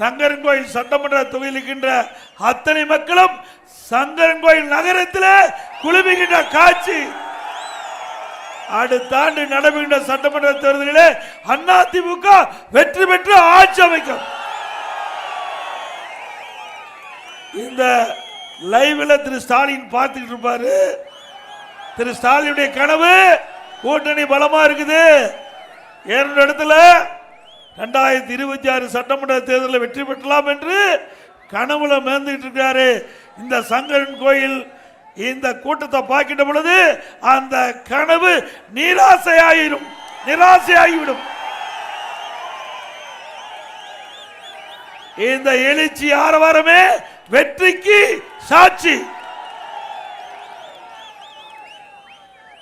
சங்கரன் கோயில் சட்டமன்ற தொகுதியில் இருக்கின்ற அத்தனை மக்களும் சங்கரன் கோயில் நகரத்தில் குழுமிகின்ற காட்சி. அடுத்த ஆண்டு நடைபெறுகின்ற சட்டமன்ற தேர்தலிலே அதிமுக வெற்றி பெற்று ஆட்சி அமைக்கும். இந்த லைவ்ல திரு ஸ்டாலின் பார்த்துக்கிட்டு இருப்பாரு. திரு ஸ்டாலினுடைய கனவு கூட்டணி பலமா இருக்குது. இரண்டு இடத்துல ரெண்டாயிரத்தி இருபத்தி ஆறு சட்டமன்ற தேர்தலில் வெற்றி பெற்றலாம் என்று கனவுல மேந்துகிட்டு இருக்கிறாரு. இந்த சங்கரன் கோயில் இந்த கூட்டத்தை பார்க்கின்ற பொழுது அந்த கனவு நிராசையாயிரும். நிராசையாகிவிடும். இந்த எழுச்சி ஆரவாரமே வெற்றிக்கு சாட்சி.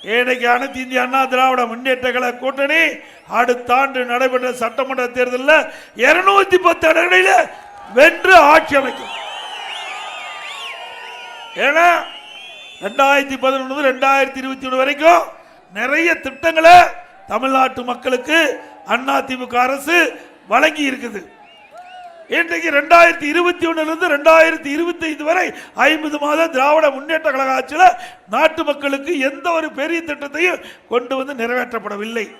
இன்றைக்கு அனைத்து இந்திய அண்ணா திராவிட முன்னேற்ற கழக கூட்டணி அடுத்த ஆண்டு நடைபெற்ற சட்டமன்ற தேர்தலில் இருநூத்தி பத்து இடங்களில் வென்று ஆட்சி அமைக்கும். ஏன்னா ரெண்டாயிரத்தி பதினொன்று ரெண்டாயிரத்தி இருபத்தி ஒன்று வரைக்கும் நிறைய திட்டங்களை தமிழ்நாட்டு மக்களுக்கு அண்ணா அரசு வழங்கி இருக்குது இன்றைக்கு ரெண்டாயிரத்தி இருபத்தி ஒன்னுலேருந்து ரெண்டாயிரத்தி இருபத்தி ஐந்து வரை ஐம்பது மாத திராவிட முன்னேற்ற கழக ஆட்சியில் நாட்டு மக்களுக்கு எந்த ஒரு பெரிய திட்டத்தையும் கொண்டு வந்து நிறைவேற்றப்படவில்லை.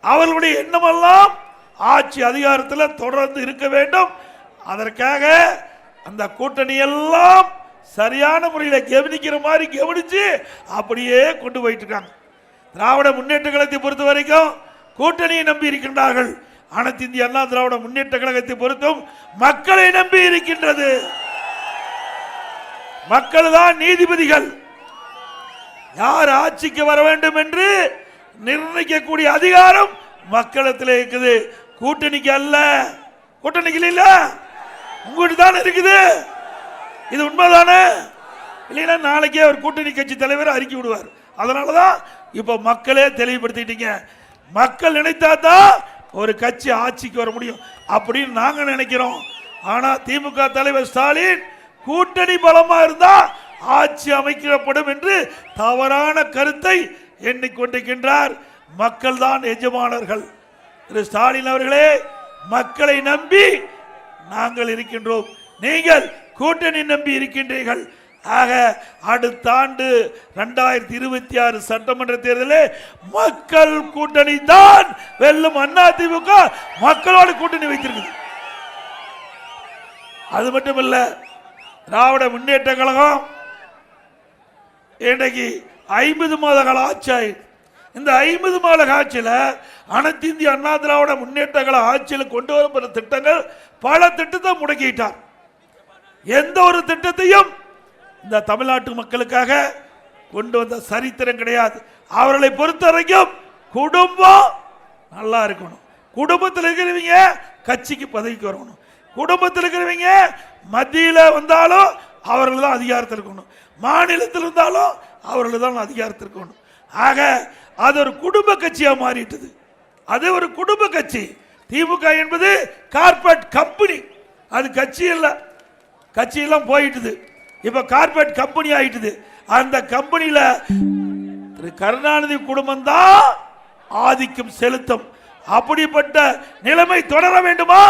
அவர்களுடைய எண்ணமெல்லாம் ஆட்சி அதிகாரத்தில் தொடர்ந்து இருக்க வேண்டும். அதற்காக அந்த கூட்டணி எல்லாம் சரியான முறையில் கவனிக்கிற மாதிரி கவனிச்சு அப்படியே கொண்டு போயிட்டு இருக்காங்க. திராவிட முன்னேற்ற கழகத்தை பொறுத்த வரைக்கும் கூட்டணியை நம்பி இருக்கின்றார்கள். அனைத்து இந்திய அண்ணா திராவிட முன்னேற்ற கழகத்தை பொறுத்தும் மக்களை நம்பி இருக்கின்றது. மக்கள் தான் நீதிபதிகள். யார் ஆட்சிக்கு வர வேண்டும் என்று நிர்ணயிக்கக்கூடிய அதிகாரம் மக்களத்தில் இருக்குது. கூட்டணிக்கு அல்ல. கூட்டணிக்கு இல்ல. உங்கள்கிட்ட தான் இருக்குது. இது உண்மைதானே? இல்லைன்னா நாளைக்கே ஒரு கூட்டணி கட்சி தலைவர் அறிக்கை விடுவார். அதனால தான் இப்போ மக்களே தெளிவுபடுத்திட்டீங்க மக்கள் நினைத்தா தான் ஒரு கட்சி ஆட்சிக்கு வர முடியும் அப்படின்னு நாங்க நினைக்கிறோம். ஆனா திமுக தலைவர் ஸ்டாலின் கூட்டணி பலமா இருந்தா ஆட்சி அமைக்கப்படும் என்று தவறான கருத்தை எண்ணிக்கொண்டிருக்கின்றார் மக்கள் தான் எஜமானர்கள். திரு ஸ்டாலின் அவர்களே மக்களை நம்பி நாங்கள் இருக்கின்றோம். நீங்கள் கூட்டணி நம்பி இருக்கின்றீர்கள். ஆக அடுத்த ஆண்டு ரெண்டாயிரத்தி இருபத்தி ஆறு சட்டமன்ற தேர்தலில் மக்கள் கூட்டணி தான் வெல்லும் அண்ணா திமுக மக்களோட கூட்டணி வைத்திருக்குது. அது மட்டும் இல்ல திராவிட முன்னேற்ற கழகம் இன்றைக்கு ஐம்பது மாத கால ஆட்சி இந்த ஐம்பது மாத ஆட்சியில் அனைத்து இந்திய அண்ணா திராவிட முன்னேற்ற கழக ஆட்சியில் கொண்டு வரப்படுற திட்டங்கள் பல திட்டத்தை முடக்கிட்டார். எந்த ஒரு திட்டத்தையும் இந்த தமிழ்நாட்டு மக்களுக்காக கொண்டு வந்த சரித்திரம் கிடையாது. அவர்களை பொறுத்த வரைக்கும் குடும்பம் நல்லா இருக்கணும். குடும்பத்தில் இருக்கிறவங்க கட்சிக்கு பதவிக்கு வரணும். குடும்பத்தில் இருக்கிறவங்க மத்தியில் வந்தாலும் அவர்கள் தான் அதிகாரத்தில் இருக்கணும். மாநிலத்தில் இருந்தாலும் அவர்கள் தான் அதிகாரத்தில் இருக்கணும். ஆக அது ஒரு குடும்ப கட்சியாக மாறிட்டது. அது ஒரு குடும்ப கட்சி. திமுக என்பது கார்பரேட் கம்பெனி அது கட்சி இல்லை கட்சியெல்லாம் போயிட்டுது. இப்போ கார்பரேட் கம்பெனி ஆயிட்டுது. அந்த கம்பெனியில திரு கருணாநிதி குடும்பம் தான் ஆதிக்கம் செலுத்தும். அப்படிப்பட்ட நிலைமை தொடர வேண்டுமா?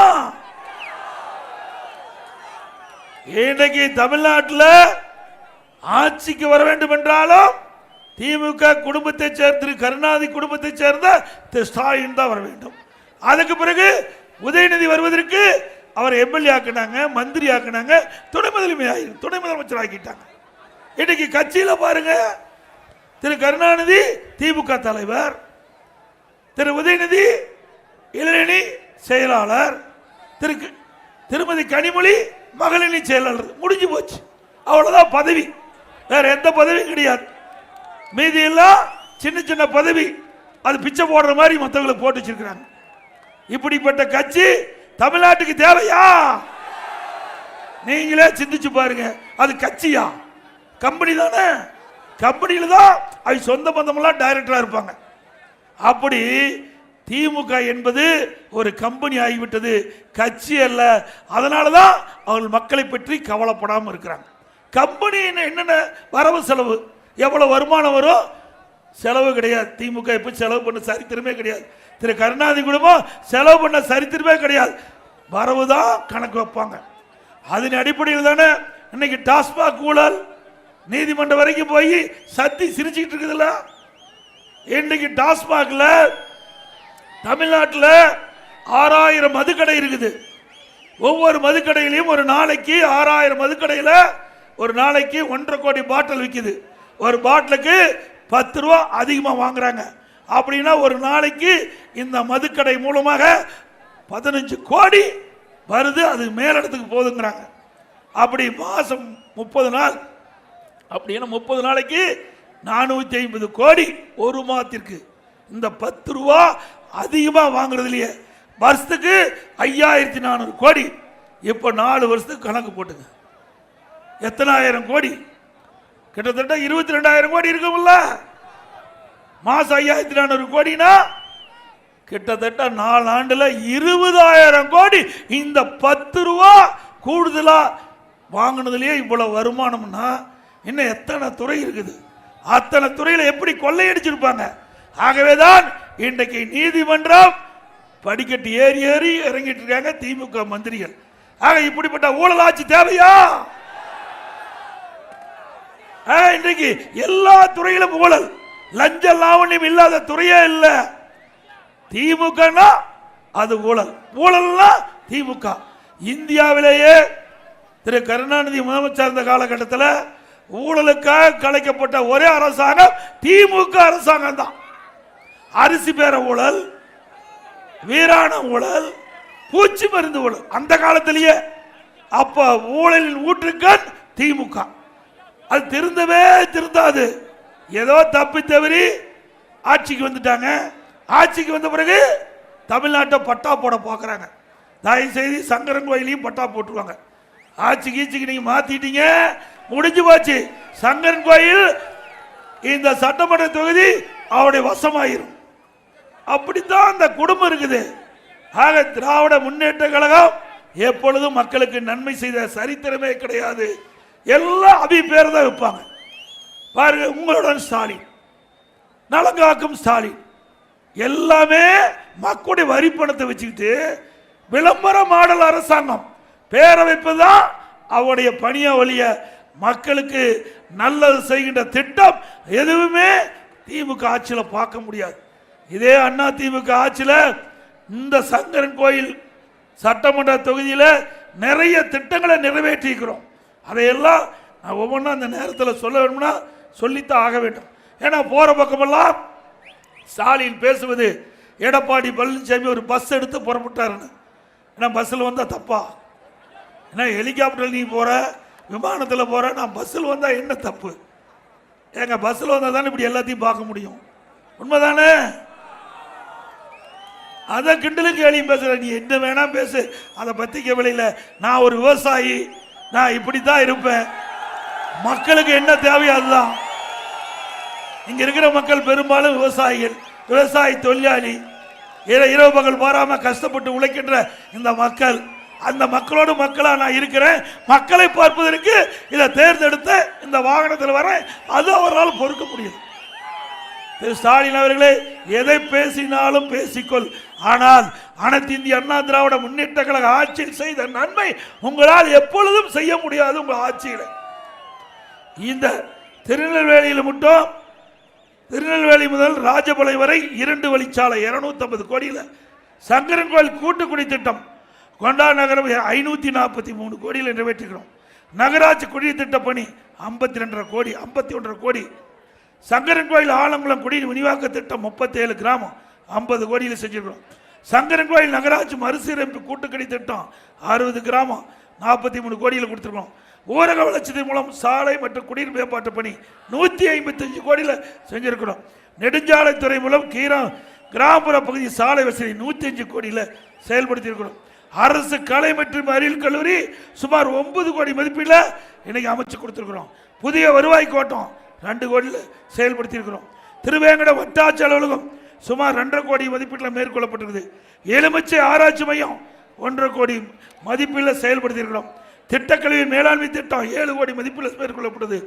இன்றைக்கு தமிழ்நாட்டில் ஆட்சிக்கு வர வேண்டும் என்றாலும் திமுக குடும்பத்தை சேர்ந்த திரு கருணாநிதி குடும்பத்தை சேர்ந்த திரு ஸ்டாலின் தான் வர வேண்டும். அதுக்கு பிறகு உதயநிதி வருவதற்கு அவரை எம்எல்ஏ ஆக்குனாங்க மந்திரி ஆக்குனாங்க துணை முதலமை ஆகி துணை முதலமைச்சர் ஆக்கிட்டாங்க. இன்னைக்கு கட்சியில் பாருங்க திரு கருணாநிதி திமுக தலைவர் திரு உதயநிதி இளநி செயலாளர் திரு திருமதி கனிமொழி மகளிரணி செயலாளர். முடிஞ்சு போச்சு. அவ்வளோதான் பதவி. வேற எந்த பதவியும் கிடையாது. மீதி எல்லாம் சின்ன சின்ன பதவி. அது பிச்சை போடுற மாதிரி மற்றவங்களை போட்டு வச்சிருக்கிறாங்க. இப்படிப்பட்ட கட்சி தமிழ்நாட்டுக்கு தேவையா? நீங்களே சிந்திச்சு பாருங்க. அது கட்சியா? கம்பெனி தானே? கம்பெனியில தான் அது சொந்த பந்தமெல்லாம் டைரக்டரா இருப்பாங்க. அப்படி திமுக என்பது ஒரு கம்பெனி ஆகிவிட்டது. கட்சி அல்ல. அதனால தான் அவர்கள் மக்களை பற்றி கவலைப்படாமல் இருக்கிறாங்க. கம்பெனி என்னென்ன வரவு செலவு? எவ்வளோ வருமானம் வரும்? செலவு கிடையாது. திமுக எப்போ செலவு பண்ண சரித்திரமே கிடையாது. திரு கருணாநிதி குடும்பம் செலவு பண்ண சரித்திரமே கிடையாது. வரவு தான் கணக்கு வைப்பாங்க. அதன் அடிப்படையில் தானே இன்னைக்கு டாஸ்மாக் ஊழல் நீதிமன்றம் வரைக்கும் போய் சத்தி சிரிச்சுக்கிட்டு இருக்குதுல்ல? இன்னைக்கு டாஸ்மாகில் தமிழ்நாட்டில் ஆறாயிரம் மதுக்கடை இருக்குது. ஒவ்வொரு மதுக்கடையிலையும் ஒரு நாளைக்கு ஆறாயிரம் மதுக்கடையில் ஒரு நாளைக்கு ஒன்றரை கோடி பாட்டில் விற்கிது ஒரு பாட்டிலுக்கு பத்து ரூபா அதிகமாக வாங்குறாங்க. அப்படின்னா ஒரு நாளைக்கு இந்த மதுக்கடை மூலமாக பதினஞ்சு கோடி வருது அது மேலிடத்துக்கு போதுங்கிறாங்க அப்படி மாதம் முப்பது நாள். அப்படின்னா முப்பது நாளைக்கு நானூற்றி ஐம்பது கோடி ஒரு மாதத்திற்கு. இந்த பத்து ரூபா அதிகமாக வாங்குறதுலையே வருஷத்துக்கு ஐயாயிரத்தி நானூறு கோடி. இப்போ நாலு வருஷத்துக்கு கணக்கு போட்டுங்க. எத்தனாயிரம் கோடி? கிட்டத்தட்ட இருபத்தி ரெண்டாயிரம் கோடி இருக்கும்ல. மாசம் ஐயாயிரத்தி நானூறு கோடினா கிட்டத்தட்ட நாலு ஆண்டுல இருபதாயிரம் கோடி. இந்த பத்து ரூபா கூடுதலா வாங்கினதுலயே இவ்வளவு வருமானம்னா இன்னும் எத்தனை துறை இருக்குது? அத்தனை துறையில எப்படி கொள்ளையடிச்சிருப்பாங்க? ஆகவேதான் இன்றைக்கு நீதிமன்றம் படிக்கட்டு ஏறி ஏறி இறங்கிட்டு இருக்காங்க திமுக மந்திரிகள். ஆக இப்படிப்பட்ட ஊழல் ஆட்சி தேவையா? ஆ, இன்றைக்கு எல்லா துறையிலும் ஊழல். லஞ்ச லாவணியம் இல்லாத துறையே இல்லை. திமுகனா அது ஊழல். ஊழல்னா திமுக. இந்தியாவிலேயே திரு கருணாநிதி முதலமைச்சர் இருந்த காலகட்டத்தில் ஊழலுக்காக கலைக்கப்பட்ட ஒரே அரசாங்கம் திமுக அரசாங்கம் தான். அரிசி பேர ஊழல் வீராண ஊழல் பூச்சி மருந்து ஊழல். அந்த காலத்திலேயே அப்ப ஊழலின் ஊற்றுக்கண் திமுக. அது திருந்தவே திருந்தாது. ஏதோ தப்பி தவறி ஆட்சிக்கு வந்துட்டாங்க. ஆட்சிக்கு வந்த பிறகு தமிழ்நாட்டை பட்டா போட பார்க்குறாங்க. தயவு செய்து சங்கரன் கோயிலையும் பட்டா போட்டுருவாங்க. ஆட்சி கீச்சுக்கு நீங்கள் மாற்றிட்டீங்க முடிஞ்சு போச்சு. சங்கரன் கோயில் இந்த சட்டமன்ற தொகுதி அவருடைய வசமாயிரும். அப்படித்தான் அந்த குடும்பம் இருக்குது. ஆக திராவிட முன்னேற்ற கழகம் எப்பொழுதும் மக்களுக்கு நன்மை செய்த சரித்திரமே கிடையாது. எல்லாம் அபி பேர் தான் வைப்பாங்க. பாருங்க உங்களுடன் ஸ்டாலின் நலங்காக்கும் ஸ்டாலின் எல்லாமே மக்களுடைய வரி பணத்தை வச்சுக்கிட்டு விளம்பர மாடல் அரசாங்கம் பேரவைப்பு வைப்பதுதான் அவருடைய பணிய வழிய மக்களுக்கு நல்லது செய்கின்ற திட்டம். எதுவுமே திமுக ஆட்சியில் பார்க்க முடியாது. இதே அண்ணா திமுக ஆட்சியில் இந்த சங்கரன் கோயில் சட்டமன்ற தொகுதியில் நிறைய திட்டங்களை நிறைவேற்றியிருக்கிறோம். அதையெல்லாம் நான் ஒவ்வொன்றும் அந்த நேரத்தில் சொல்ல வேணும்னா சொல்லித்தான் ஆக வேண்டும். ஏன்னா போகிற பக்கமெல்லாம் ஸ்டாலின் பேசுவது எடப்பாடி பழனிசாமி ஒரு பஸ் எடுத்து புறப்பட்டாருன்னு. ஏன்னா பஸ்ஸில் வந்தால் தப்பா? ஏன்னா ஹெலிகாப்டரில் நீ போகிற விமானத்தில் போகிற நான் பஸ்ஸில் வந்தால் என்ன தப்பு? ஏங்க பஸ்ஸில் வந்தால் தானே இப்படி எல்லாத்தையும் பார்க்க முடியும்? உண்மைதானே? அதை கிண்டலுக்கு கேளியும் பேசுகிற நீ என்ன வேணா பேசு. அதை பற்றிக்க கவலை நான் ஒரு விவசாயி நான் இப்படி தான் இருப்பேன். மக்களுக்கு என்ன தேவையோ அதுதான். இங்க இருக்கிற மக்கள் பெரும்பாலும் விவசாயிகள் விவசாய தொழிலாளி இரவு பகல் பாராம கஷ்டப்பட்டு உழைக்கின்ற இந்த மக்கள். அந்த மக்களோடு மக்களா நான் இருக்கிறேன். மக்களை பார்ப்பதற்கு இதை தேர்ந்தெடுத்த இந்த வாகனத்தில் வரேன். அது அவரால் பொறுக்க முடியும். திரு ஸ்டாலின் அவர்களே எதை பேசினாலும் பேசிக்கொள். ஆனால் அனைத்து இந்திய அண்ணா திராவிட முன்னேற்ற கழக ஆட்சியில் செய்த நன்மை உங்களால் எப்பொழுதும் செய்ய முடியாது உங்கள் ஆட்சியில். இந்த திருநெல்வேலியில் மட்டும் திருநெல்வேலி முதல் ராஜபாளையம் வரை இரண்டு வழிச்சாலை 250 கோடியில். சங்கரன் கோயில் கூட்டுக்குடி திட்டம் கொண்டா நகரம் ஐநூற்றி நாற்பத்தி மூணு கோடியில் நிறைவேற்றிக்கிறோம் நகராட்சி குடிநீர் திட்ட பணி ஐம்பத்தி ரெண்டரை கோடி ஐம்பத்தி ஒன்றரை கோடி. சங்கரன் கோயில் ஆலங்குளம் குடிநீர் விரிவாக்க திட்டம் முப்பத்தேழு கிராமம் ஐம்பது கோடியில் செஞ்சுருக்கிறோம். சங்கரன் கோயில் நகராட்சி மறுசீரமைப்பு கூட்டுக்கடி திட்டம் அறுபது கிராமம் நாற்பத்தி மூணு கோடியில் கொடுத்துருக்கோம் ஊரக வளர்ச்சி மூலம் சாலை மற்றும் குடிநீர் மேம்பாட்டு பணி நூற்றி ஐம்பத்தஞ்சு கோடியில் செஞ்சுருக்கிறோம். நெடுஞ்சாலைத்துறை மூலம் கீரம் கிராமப்புற பகுதி சாலை வசதி நூற்றி அஞ்சு கோடியில் செயல்படுத்தியிருக்கிறோம். அரசு கலை மற்றும் அறிவியல் கல்லூரி சுமார் ஒன்பது கோடி மதிப்பீட்டில் இன்னைக்கு அமைச்சு கொடுத்துருக்குறோம். புதிய வருவாய் கோட்டம் ரெண்டு கோடியில் செயல்படுத்தியிருக்கிறோம். திருவேங்கட வட்டாட்சி அலுவலகம் சுமார் ரெண்டரை கோடி மதிப்பீட்டில் மேற்கொள்ளப்பட்டிருக்குது. எலுமிச்சை ஆராய்ச்சி மையம் ஒன்றரை கோடி மதிப்பீட்டில் செயல்படுத்தியிருக்கிறோம். திட்டக்கழிவு மேலாண்மை திட்டம் ஏழு கோடி மதிப்பில் மேற்கொள்ளப்பட்டது.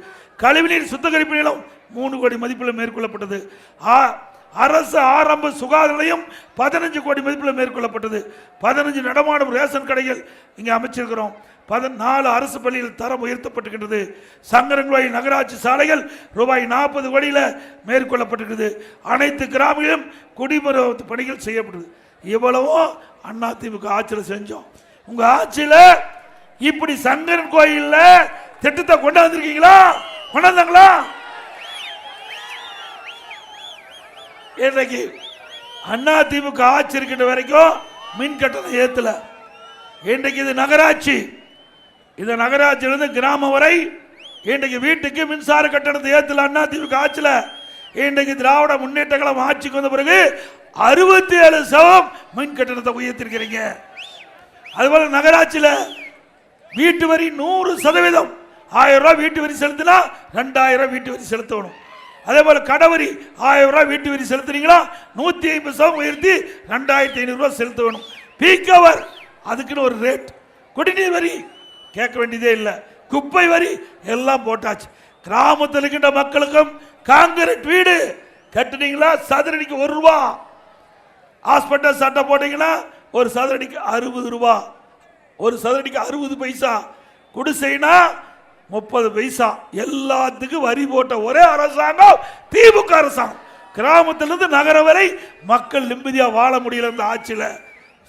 கழிவுநீர் சுத்திகரிப்பு நிலம் மூணு கோடி மதிப்பில் மேற்கொள்ளப்பட்டது. ஆ அரசு ஆரம்ப சுகாதார நிலையம் பதினஞ்சு கோடி மதிப்பில் மேற்கொள்ளப்பட்டது. பதினஞ்சு நடமாடும் ரேஷன் கடைகள் இங்கே அமைச்சிருக்கிறோம். பதினாலு அரசு பள்ளியில் தரம் உயர்த்தப்பட்டிருக்கின்றது. சங்கரன்வாய் நகராட்சி சாலைகள் ரூபாய் நாற்பது கோடியில் மேற்கொள்ளப்பட்டிருக்கிறது. அனைத்து கிராமங்களிலும் குடிமராமத்து பணிகள் செய்யப்படுது இவ்வளவும் அண்ணா திமுக ஆட்சியில் செஞ்சோம். உங்கள் ஆட்சியில் இப்படி சங்கரன் கோயில்ல திட்டத்தை கொண்டு வந்திருக்கீங்களா? கொண்டாந்தாங்களா? இன்றைக்கு அண்ணா திமுக ஆட்சி இருக்கின்ற வரைக்கும் மின் கட்டணம் ஏத்தல. இன்றைக்கு இது நகராட்சி. இந்த நகராட்சியிலிருந்து கிராமம் வரை இன்றைக்கு வீட்டுக்கு மின்சார கட்டணத்தை ஏத்தல அண்ணா திமுக ஆட்சியில். இன்றைக்கு திராவிட முன்னேற்ற கழகம் ஆட்சிக்கு வந்த பிறகு அறுபத்தி ஏழு சவம் மின் கட்டணத்தை உயர்த்திருக்கிறீங்க. அதுபோல நகராட்சியில் வீட்டு வரி நூறு சதவீதம். ஆயிரம் ரூபாய் வீட்டு வரி செலுத்தினா ரெண்டாயிரம் ரூபாய் வீட்டு வரி செலுத்தணும். அதே போல கடவரி ஆயிரம் ரூபாய் வீட்டு வரி செலுத்துறீங்களா நூத்தி ஐம்பது சதம் உயர்த்தி ரெண்டாயிரத்தி ஐநூறுரூவா செலுத்த வேணும். பீக் அவர் அதுக்குன்னு ஒரு ரேட் குடிநீர் வரி. கேட்க வேண்டியதே இல்லை. குப்பை வரி. எல்லாம் போட்டாச்சு. கிராமத்தில் இருக்கின்ற மக்களுக்கும் காங்கிரீட் வீடு கட்டுனீங்களா? சதுரடிக்கு ஒரு ரூபா. ஹாஸ்பிட்டல் சட்டை போட்டீங்கன்னா ஒரு சதுரடிக்கு அறுபது ரூபா. ஒரு சதுரடிக்கு அறுபது பைசா. குடிசைனா முப்பது பைசா. எல்லாத்துக்கும் வரி போட்ட ஒரே அரசாங்கம் திமுக அரசாங்கம். கிராமத்திலிருந்து நகரம் வரை மக்கள் நிம்மதியாக வாழ முடியல இந்த ஆட்சியில்.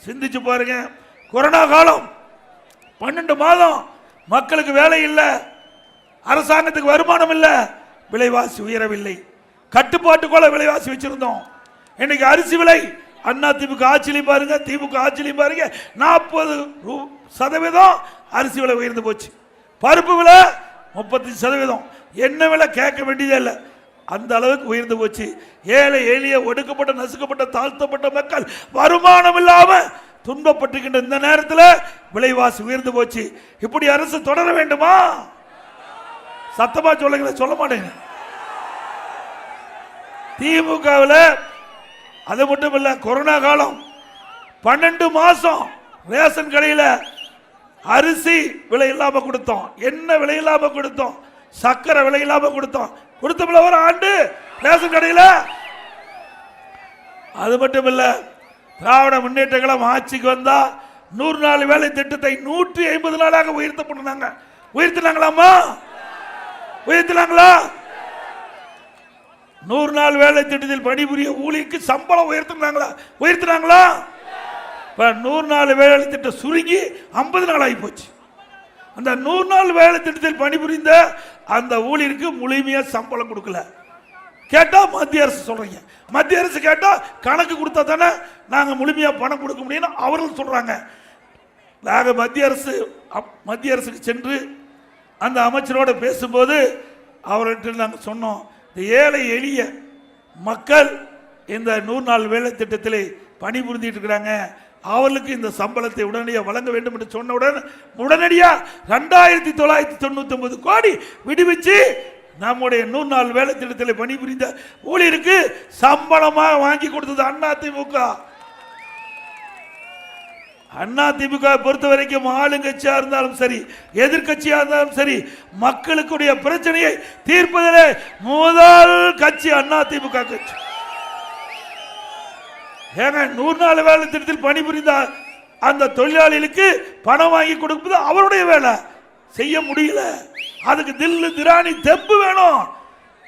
சிந்திச்சு பாருங்க. கொரோனா காலம். பன்னெண்டு மாதம் மக்களுக்கு வேலை இல்லை. அரசாங்கத்துக்கு வருமானம் இல்லை. விலைவாசி உயரவில்லை. கட்டுப்பாட்டுக்குள்ள விலைவாசி வச்சிருந்தோம். இன்னைக்கு அரிசி விலை அண்ணா திமுக ஆட்சியிலையும் பாருங்க திமுக ஆட்சியிலையும் பாருங்க நாற்பது சதவீதம் அரிசி விலை உயர்ந்து போச்சு. பருப்பு விலை முப்பத்தி சதவீதம். என்ன விலை கேட்க வேண்டியதே இல்லை. அந்த அளவுக்கு உயர்ந்து போச்சு. ஏழை எளிய ஒடுக்கப்பட்ட நசுக்கப்பட்ட தாழ்த்தப்பட்ட மக்கள் வருமானம் இல்லாம துன்பப்பட்டிருக்கின்ற இந்த நேரத்தில் விலைவாசி உயர்ந்து போச்சு. இப்படி அரசு தொடர வேண்டுமா? சத்தமா சொல்லுங்களேன் சொல்ல மாட்டேங்க. திமுகவில் அது மட்டும் இல்லை கொரோனா காலம் பன்னெண்டு மாசம் ரேஷன் கடையில் அரிசி விலை இல்லாம கொடுத்தோம். என்ன விலை இல்லாம கொடுத்தோம். சக்கரை விலை இல்லாம கொடுத்தோம். கொடுத்தோம்ல ஒரு ஆண்டு. ரேஷன் கடையில். அது மட்டும் இல்ல திராவிட முன்னேற்ற கழகம் ஆட்சிக்கு வந்தா நூறு நாள் வேலை திட்டத்தை நூற்றி ஐம்பது நாளாக உயர்த்தப்பட்டாங்க உயர்த்தினாங்களாமா உயர்த்தினாங்களா? நூறு நாள் வேலை திட்டத்தில் பணிபுரிய ஊழியருக்கு சம்பளம் உயர்த்தினாங்களா? உயர்த்தினாங்களா? நூறு நாள் வேலை திட்டம் சுருங்கி ஐம்பது நாள் ஆகி போச்சு. அந்த நூறு நாள் வேலை திட்டத்தில் பணிபுரிந்த அந்த ஊழியருக்கு முழுமையாக சம்பளம் கொடுக்கல. கேட்டால் மத்திய அரசு சொல்கிறீங்க மத்திய அரசு கேட்டால் கணக்கு கொடுத்தா தானே நாங்கள் முழுமையாக பணம் கொடுக்க முடியும்னு அவர்கள் சொல்கிறாங்க நாங்கள் மத்திய அரசு அப்- மத்திய அரசுக்கு சென்று அந்த அமைச்சரோட பேசும்போது அவர்கிட்ட நாங்கள் சொன்னோம் இந்த ஏழை எளிய மக்கள் இந்த நூறு நாள் வேலை திட்டத்தில் பணிபுரிஞ்சிட்டு இருக்கிறாங்க. அவர்களுக்கு இந்த சம்பளத்தை உடனடியாக வழங்க வேண்டும் என்று சொன்னவுடன் உடனடியாக ரெண்டாயிரத்தி தொள்ளாயிரத்தி தொண்ணூற்றி ஒன்பது கோடி விடுவிச்சு நம்முடைய நூறு நாள் வேலை திட்டத்தில் பணிபுரிந்த ஊழியருக்கு சம்பளமாக வாங்கி கொடுத்தது அண்ணா திமுக. அண்ணா திமுக பொறுத்த வரைக்கும் ஆளுங்கட்சியா இருந்தாலும் சரி எதிர்கட்சியா இருந்தாலும் சரி மக்களுக்குடைய பிரச்சனையை தீர்ப்பதிலே முதல் கட்சி அண்ணா திமுக கட்சி. ஏங்க நூறு நாள் வேலை திட்டத்தில் பணிபுரிந்த அந்த தொழிலாளிகளுக்கு பணம் வாங்கி கொடுப்பது அவருடைய வேலை. செய்ய முடியல. அதுக்கு தில்லு திராணி தெப்பு வேணும்.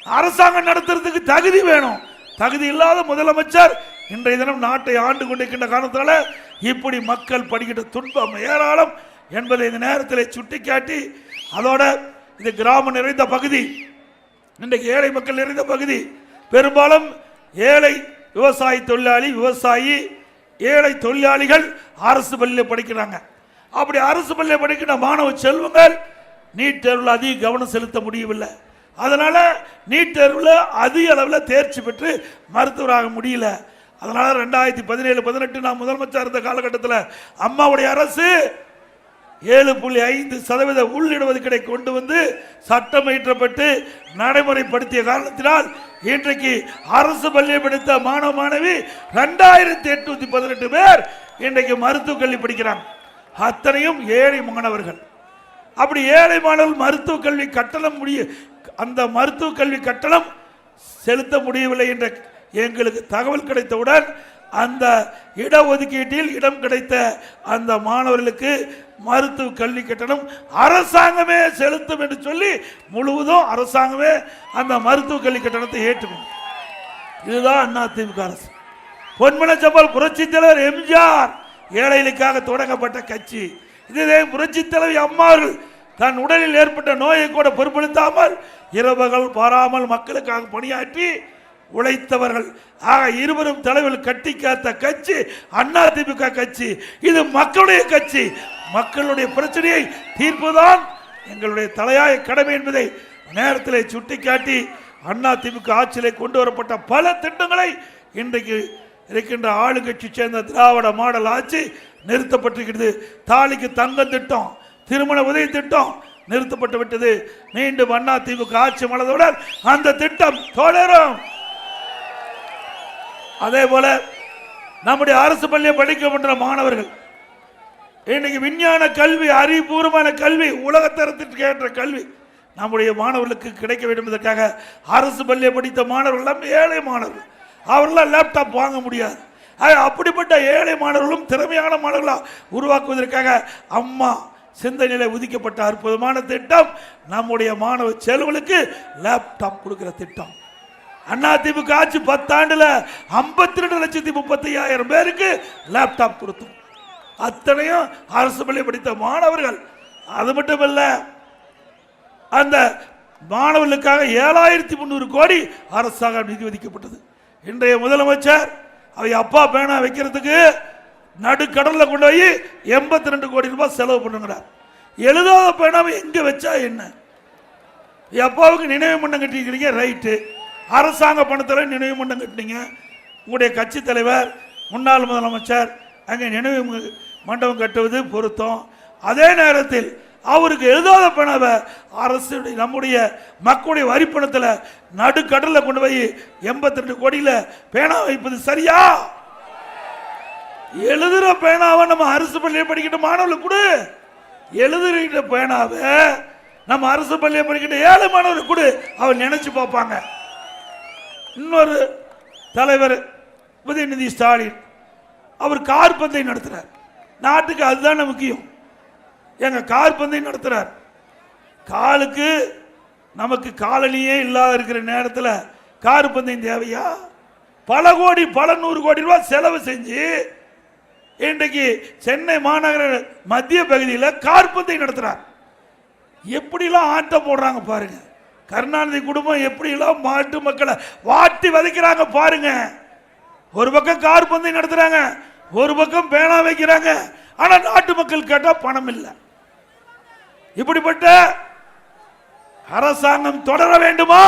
அரசாங்கம் நடத்துறதுக்கு தகுதி வேணும். தகுதி இல்லாத முதலமைச்சர் இன்றைய தினம் நாட்டை ஆண்டு கொண்டிருக்கின்ற காரணத்தால இப்படி மக்கள் படுகின்ற துன்பம் ஏராளம் என்பதை இந்த நேரத்தில் சுட்டிக்காட்டி அதோட இது கிராமம் நிறைந்த பகுதி இன்றைக்கு ஏழை மக்கள் நிறைந்த பகுதி பெரும்பாலும் ஏழை விவசாய தொழிலாளி விவசாயி ஏழை தொழிலாளிகள் அரசு பள்ளியில் படிக்கிறாங்க. அப்படி அரசு பள்ளியில் படிக்கிற மாணவ செல்வங்கள் நீட் தேர்வில் அதிக கவனம் செலுத்த முடியவில்லை. அதனால் நீட் தேர்வில் அதிக அளவில் தேர்ச்சி பெற்று மருத்துவராக முடியல. அதனால் ரெண்டாயிரத்தி பதினேழு பதினெட்டு நான் முதலமைச்சர் இருந்த காலகட்டத்தில் அம்மாவுடைய அரசு ஏழு புள்ளி ஐந்து சதவீத உள்ளிடுவதுக்கடை கொண்டு வந்து சட்டம் இயற்றப்பட்டு நடைமுறைப்படுத்திய காரணத்தினால் இன்றைக்கு அரசு பள்ளி படித்த மாணவ மாணவி ரெண்டாயிரத்தி எட்நூத்தி பதினெட்டு பேர் இன்றைக்கு மருத்துவக் கல்வி படிக்கிறாங்க. அத்தனையும் ஏழை மாணவர்கள். அப்படி ஏழை மாணவர்கள் மருத்துவக் கல்வி கட்டணம் முடிய அந்த மருத்துவக் கல்வி கட்டணம் செலுத்த முடியவில்லை என்ற எங்களுக்கு தகவல் கிடைத்தவுடன் அந்த இடஒதுக்கீட்டில் இடம் கிடைத்த அந்த மாணவர்களுக்கு மருத்துவ கல்வி கட்டணம் அரசாங்கமே செலுத்தும் என்று சொல்லி முழுவதும் அரசாங்கமே அந்த மருத்துவ கல்வி கட்டணத்தை ஏற்றுக்கணும் இதுதான் அண்ணா அரசு. பொன்மன செம்மல் புரட்சி தலைவர் எம்ஜிஆர் ஏழைகளுக்காக தொடங்கப்பட்ட கட்சி. இதுவே புரட்சி தலைவி அம்மாவர்கள் தன் உடலில் ஏற்பட்ட நோயை கூட பொருட்படுத்தாமல் இரவுகள் பாராமல் மக்களுக்காக பணியாற்றி உழைத்தவர்கள். ஆக இருவரும் தலைவர் கட்டி காத்த கட்சி அண்ணா திமுக கட்சி இது மக்களுடைய கட்சி. மக்களுடைய பிரச்சனையை தீர்ப்புதான் எங்களுடைய தலையாய கடமை என்பதை நேரத்தில் சுட்டிக்காட்டி அண்ணா திமுக ஆட்சியிலே கொண்டு வரப்பட்ட பல திட்டங்களை இன்றைக்கு இருக்கின்ற ஆளுங்கட்சி சேர்ந்த திராவிட மாடல் ஆட்சி நிறுத்தப்பட்டிருக்கிறது. தாலிக்கு தங்க திட்டம் திருமண உதவி திட்டம் நிறுத்தப்பட்டு விட்டது. மீண்டும் அண்ணா திமுக ஆட்சி மலர்ந்தவுடன் அந்த திட்டம் தொடரும். அதே போல நம்முடைய அரசு பள்ளியை படிக்கின்ற மாணவர்கள் இன்னைக்கு விஞ்ஞான கல்வி அறிவுபூர்வமான கல்வி உலகத்தரத்திற்கு ஏற்ற கல்வி நம்முடைய மாணவர்களுக்கு கிடைக்க வேண்டும். என்பதற்காக அரசு பள்ளியை படித்த மாணவர்கள் எல்லாம் ஏழை மாணவர்கள். அவர்களாம் லேப்டாப் வாங்க முடியாது. ஆக, அப்படிப்பட்ட ஏழை மாணவர்களும் திறமையான மாணவர்களாக உருவாக்குவதற்காக அம்மா சிந்தனையில ஒதுக்கப்பட்ட அற்புதமான திட்டம் நம்முடைய மாணவ செலவுகளுக்கு லேப்டாப் கொடுக்கிற திட்டம். அண்ணா திமுக ஆட்சி பத்தாண்டுல ஐம்பத்தி ரெண்டு லட்சத்தி முப்பத்தி ஐயாயிரம் பேருக்கு லேப்டாப் கொடுத்தோம். அத்தனையும் அரசு பள்ளி படித்த மாணவர்கள். அது மட்டும் இல்ல அந்த மாணவர்களுக்காக ஏழாயிரத்தி முந்நூறு கோடி அரசாங்கம் நிதி ஒதுக்கப்பட்டது. இன்றைய முதலமைச்சர் அவை அப்பா பேனா வைக்கிறதுக்கு நடுக்கடலில் கொண்டு போய் எண்பத்தி ரெண்டு கோடி ரூபாய் செலவு பண்ணுங்கிறார். எழுதாத பேனாவை எங்கே வச்சா என்ன? அப்பாவுக்கு நினைவு மண்டம் கட்டிக்கிறீங்க ரைட்டு. அரசாங்க பணத்தில் நினைவு மண்டம் கட்டினீங்க. உங்களுடைய கட்சி தலைவர் முன்னாள் முதலமைச்சர் அங்கே நினைவு மண்டபம் கட்டுவது பொருத்தம். அதே நேரத்தில் அவருக்கு எழுதாத பணவை அரசு நம்முடைய மக்களுடைய வரிப்பணத்தில் நடுக்கடலில் கொண்டு போய் எண்பத்தி ரெண்டு கோடியில் பேனா வைப்பது சரியா? எழுதுகிற பேனாவை நம்ம அரசு பள்ளியில் படிக்கிட்ட மாணவர்களுக்கு கொடு. எழுதுகிற பேனாவை நம்ம அரசு பள்ளியில் படிக்கிட்ட ஏழு மாணவர்களுக்கு கொடு. அவர் நினைச்சு பார்ப்பாங்க. இன்னொரு தலைவர் உதயநிதி ஸ்டாலின். அவர் கார் பந்தயம் நடத்துறார். நாட்டுக்கு அதுதானே முக்கியம். எங்க கார் பந்தயம் நடத்துறார். காலுக்கு நமக்கு காலனியே இல்லாத இருக்கிற நேரத்தில் கார் பந்தயம் தேவையா? பல கோடி பல நூறு கோடி ரூபாய் செலவு செஞ்சு இன்றைக்கு சென்னை மாநகர மத்திய பகுதியில் கார் பந்தயம் நடத்துறார். எப்படிலாம் ஆட்டம் போடுறாங்க பாருங்கள் கருணாநிதி குடும்பம் எப்படிலாம் மாட்டு மக்களை வாட்டி வதைக்கிறாங்க பாருங்க. ஒரு பக்கம் கார் பந்தயம் நடத்துறாங்க ஒரு பக்கம் பேனா வைக்கிறாங்க. ஆனால் நாட்டு மக்கள் கேட்டால் பணம் இல்லை. இப்படிப்பட்ட அரசாங்கம் தொடர வேண்டுமா?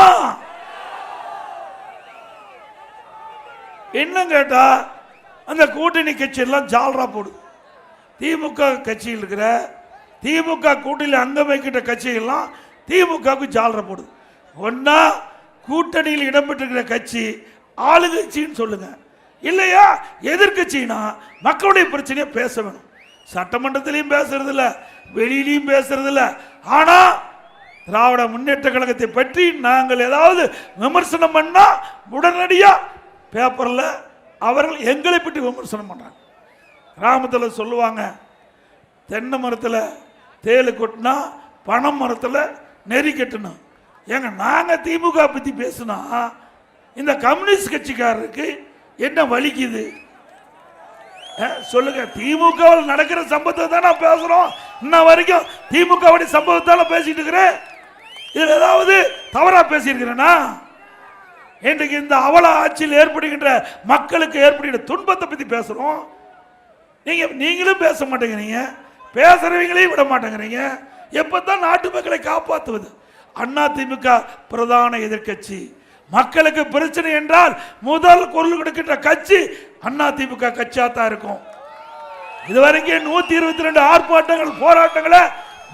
இன்னும் கேட்டா அந்த கூட்டணி கட்சியெல்லாம் ஜால்ரா போடுது. திமுக கட்சியில் இருக்கிற திமுக கூட்டணியில் அங்கம் வைக்கின்ற கட்சிகள்லாம் திமுகவுக்கு ஜாலர போடுது. ஒன்னா கூட்டணியில் இடம்பெற்றிருக்கிற கட்சி ஆளுங்கட்சின்னு சொல்லுங்க. இல்லையா? எதிர்கட்சினா மக்களுடைய பிரச்சனையை பேச வேணும். சட்டமன்றத்திலையும் பேசுறது இல்ல வெளியிலையும் பேசுறது இல்ல ஆனா திராவிட முன்னேற்ற கழகத்தை பற்றி நாங்கள் ஏதாவது விமர்சனம் பண்ணா உடனடியா பேப்பர்ல அவர்கள் எங்களை பற்றி விமர்சனம் பண்றாங்க. கிராமத்தில் சொல்லுவாங்க தென்னை மரத்தில் தேலு கொட்டினா பனை மரத்தில் நெறி கட்டணும் ஏங்க நாங்கள் திமுக பற்றி பேசுனா இந்த கம்யூனிஸ்ட் கட்சிக்காரருக்கு என்ன வலிக்குது? சொல்லுங்க. திமுகவில் நடக்கிற சம்பவத்தை தான் நான் பேசுறோம். இன்ன வரைக்கும் திமுகவுடைய சம்பவத்தால பேசிட்டு இருக்கிறேன். இதுல ஏதாவது தவறா பேசியிருக்கிறேனா? இன்றைக்கு இந்த அவல ஆட்சியில் ஏற்படுகின்ற மக்களுக்கு ஏற்படுகின்ற துன்பத்தை பத்தி பேசுறோம். நீங்க நீங்களும் பேச மாட்டேங்கிறீங்க. பேசுறவங்களையும் விட மாட்டேங்கிறீங்க. எப்பதான் நாட்டு மக்களை காப்பாற்றுவது அண்ணா திமுக பிரதான எதிர்க்கட்சி. மக்களுக்கு பிரச்சனை என்றால் முதல் குரல் கொடுக்கின்ற கட்சி அண்ணா திமுக கட்சியா தான் இருக்கும். இதுவரைக்கும் நூத்தி இருபத்தி ரெண்டு ஆர்ப்பாட்டங்கள் போராட்டங்களை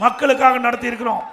மக்களுக்காக நடத்தி இருக்கிறோம்